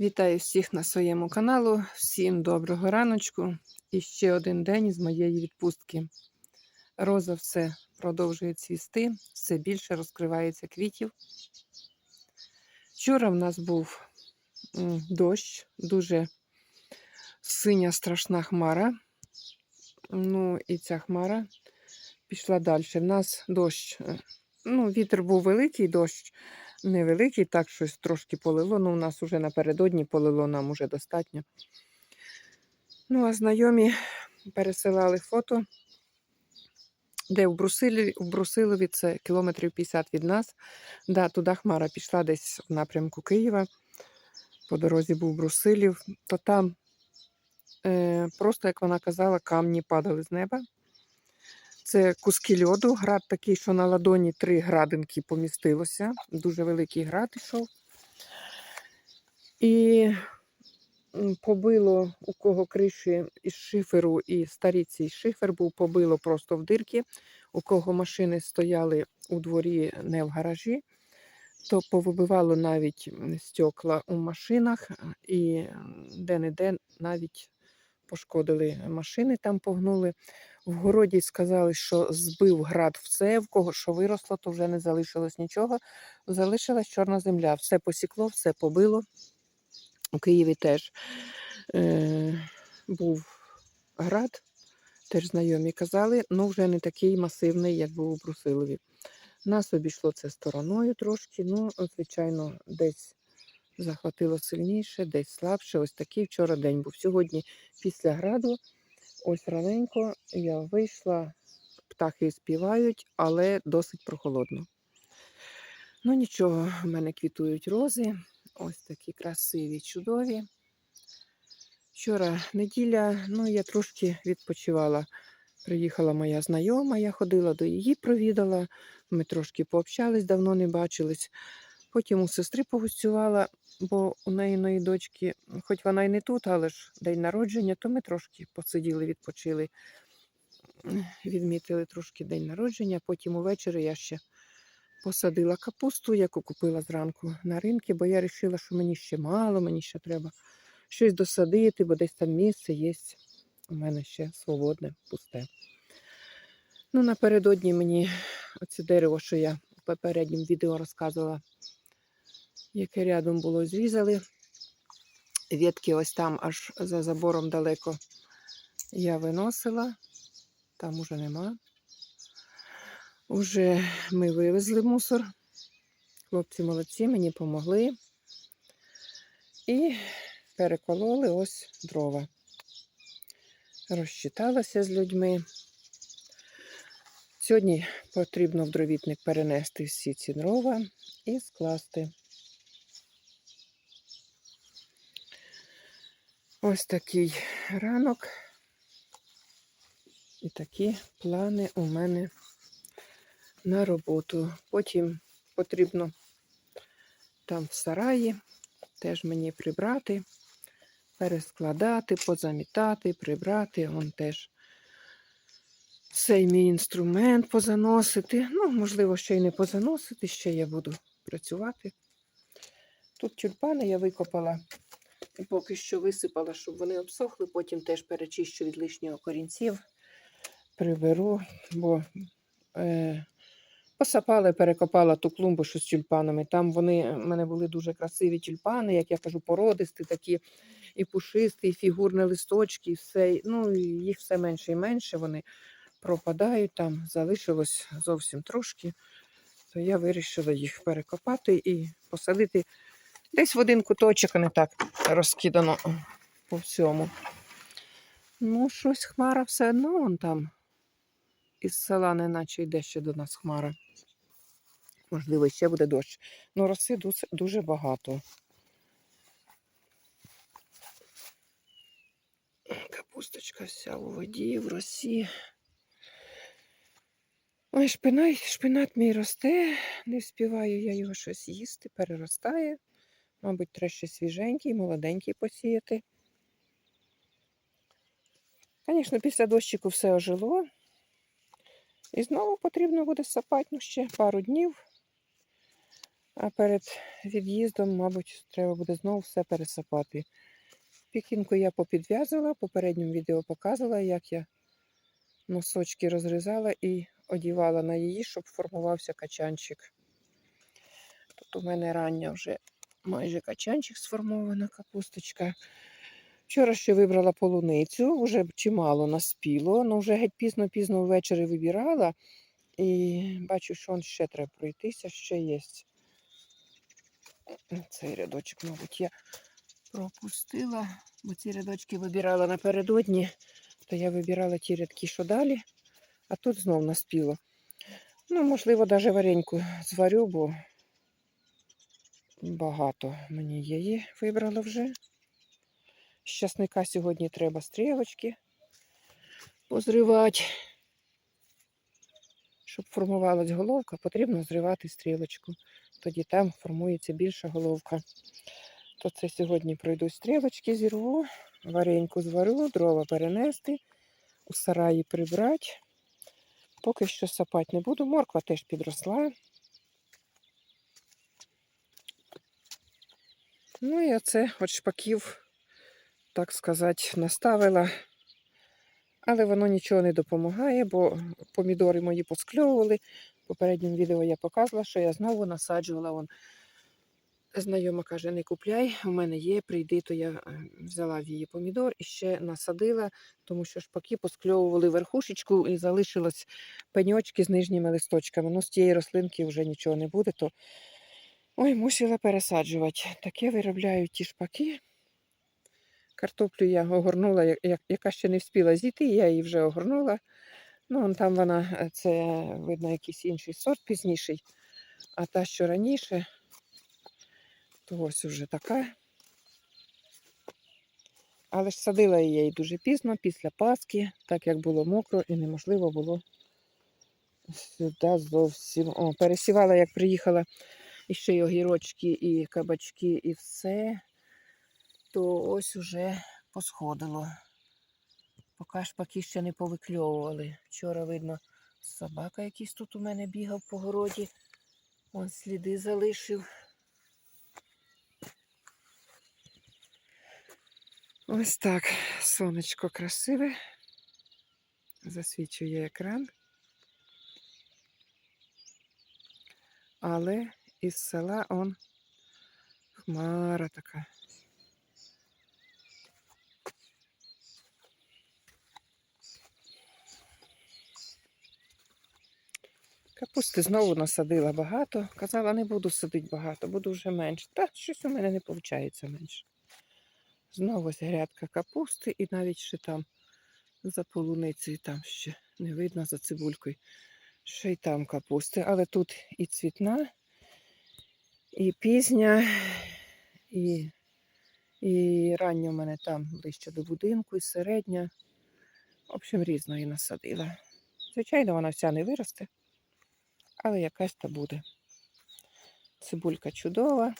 Вітаю всіх на своєму каналу. Всім доброго раночку. І ще один день з моєї відпустки. Роза все продовжує цвісти, все більше розкривається квітів. Вчора в нас був дощ, дуже синя страшна хмара. Ну і ця хмара пішла далі. В нас дощ, е, ну, вітер був великий, дощ невеликий, так щось трошки полило. Ну, у нас вже напередодні полило, нам уже достатньо. Ну, а знайомі пересилали фото, де в Брусилі, в Брусилові це кілометрів 50 від нас. Да, туди хмара пішла десь в напрямку Києва. По дорозі був Брусилів, то там е, просто, як вона казала, камні падали з неба. Це куски льоду, град такий, що на ладоні три градинки помістилося. Дуже великий град ішов. І побило у кого криші із шиферу і старі цей шифер був побило просто в дирки. У кого машини стояли у дворі, не в гаражі, то повибивало навіть стекла у машинах і де-не-де навіть пошкодили машини, там погнули. В городі сказали, що збив град все, в кого що виросло, то вже не залишилось нічого. Залишилась чорна земля. Все посікло, все побило. У Києві теж е, був град, теж знайомі казали, ну вже не такий масивний, як був у Брусилові. Нас обійшло це стороною трошки, ну, звичайно, десь захватило сильніше, десь слабше. Ось такий вчора день був. Сьогодні після граду. Ось раненько я вийшла, птахи співають, але досить прохолодно. Ну нічого, в мене квітують рози. Ось такі красиві, чудові. Вчора неділя, ну я трошки відпочивала. Приїхала моя знайома, я ходила до її, провідала. Ми трошки пообщались, давно не бачились. Потім у сестри погостювала, бо у неї дочки, хоч вона й не тут, але ж день народження, то ми трошки посиділи, відпочили, відмітили трошки день народження. Потім увечері я ще посадила капусту, яку купила зранку на ринку, бо я вирішила, що мені ще мало, мені ще треба щось досадити, бо десь там місце є. У мене ще свободне, пусте. Ну, напередодні мені оце дерево, що я в попередньому відео розказувала, яке рядом було, зрізали. Ветки ось там аж за забором далеко я виносила, там уже нема. Уже ми вивезли мусор. Хлопці молодці, мені допомогли. І перекололи ось дрова. Розчиталася з людьми. Сьогодні потрібно в дровітник перенести всі ці дрова і скласти. Ось такий ранок. І такі плани у мене на роботу. Потім потрібно там в сараї теж мені прибрати, перескладати, позамітати, прибрати. Вон теж цей мій інструмент позаносити. Ну, можливо, ще й не позаносити, ще я буду працювати. Тут тюльпани я викопала поки що висипала, щоб вони обсохли, потім теж перечищу від лишнього корінців, приберу, бо е, посапала перекопала ту клумбу, що з тюльпанами. Там вони в мене були дуже красиві тюльпани, як я кажу, породисті, такі і пушисті, і фігурні листочки, і все. Ну, їх все менше і менше. Вони пропадають там, залишилось зовсім трошки. То я вирішила їх перекопати і посадити десь в один куточок, а не так розкидано по всьому. Ну, щось хмара все одно вон там. Із села, неначе йде ще до нас хмара. Можливо, ще буде дощ. Ну, роси дуже, багато. Капусточка вся у воді, в росі. Ой, шпинат, шпинат мій росте, не вспіваю я його щось їсти, переростає. Мабуть, треба ще свіженький, молоденький посіяти. Звісно, після дощику все ожило. І знову потрібно буде сапати ну, ще пару днів. А перед від'їздом, мабуть, треба буде знову все пересапати. Пікінку я попідв'язала, попередньому відео показувала, як я носочки розрізала і одівала на її, щоб формувався качанчик. Тут у мене рання вже майже качанчик сформована капусточка. Вчора ще вибрала полуницю, вже чимало наспіло, але вже геть пізно-пізно ввечері вибирала. І бачу, що он ще треба пройтися, ще є. Цей рядочок, мабуть, я пропустила, бо ці рядочки вибирала напередодні, то я вибирала ті рядки, що далі, а тут знов наспіло. Ну, можливо, навіть вареньку зварю, бо багато мені її вибрала вже. З часника сьогодні треба стрілочки позривати. Щоб формувалась головка, потрібно зривати стрілочку. Тоді там формується більша головка. То це сьогодні пройду стрілочки, зірву, вареньку зварю, дрова перенести, у сараї прибрати. Поки що сапати не буду. Морква теж підросла. Ну і оце от шпаків, так сказати, наставила. Але воно нічого не допомагає, бо помідори мої поскльовували. В попередньому відео я показувала, що я знову насаджувала. Вон. Знайома каже, не купляй, у мене є, прийди, то я е, взяла в її помідор і ще насадила, тому що шпаки поскльовували верхушечку і залишилось пеньочки з нижніми листочками. Ну, з тієї рослинки вже нічого не буде, то ой, мусила пересаджувати. Таке виробляють ті шпаки. Картоплю я огорнула, яка ще не встигла зійти, я її вже огорнула. Ну, там вона, е, це видно, якийсь інший сорт пізніший. А та, що раніше, то ось уже така. Але ж садила я її дуже пізно, після Пасхи, так як було мокро і неможливо було сюди зовсім. О, пересівала, як приїхала і ще й огірочки, і кабачки, і все то ось уже посходило. Поки шпаки ще не повикльовували. Вчора, видно, собака якийсь тут у мене бігав по городі. Вон сліди залишив. Ось так. Сонечко красиве. Засвічує екран. Але із села он хмара така. Капусти знову насадила багато. Казала, не буду садити багато, буду вже менше. Та щось у мене не виходить менше. Знову ось грядка капусти і навіть ще там за полуницею там ще не видно за цибулькою. Ще й там капусти. Але тут і цвітна, і пізня, і, і рання у мене там ближче до будинку, і середня. В общем, різної насадила. Звичайно, вона вся не виросте але якась та буде. Цибулька чудова.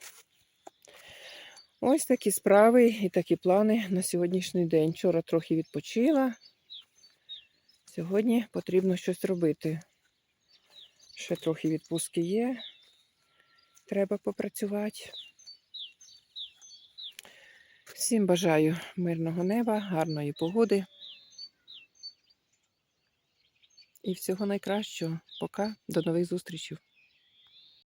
Ось такі справи і такі плани на сьогоднішній день. Вчора трохи відпочила. Сьогодні потрібно щось робити. Ще трохи відпустки є. Треба попрацювати. Всім бажаю мирного неба, гарної погоди. І всього найкращого. Пока, до нових зустрічей.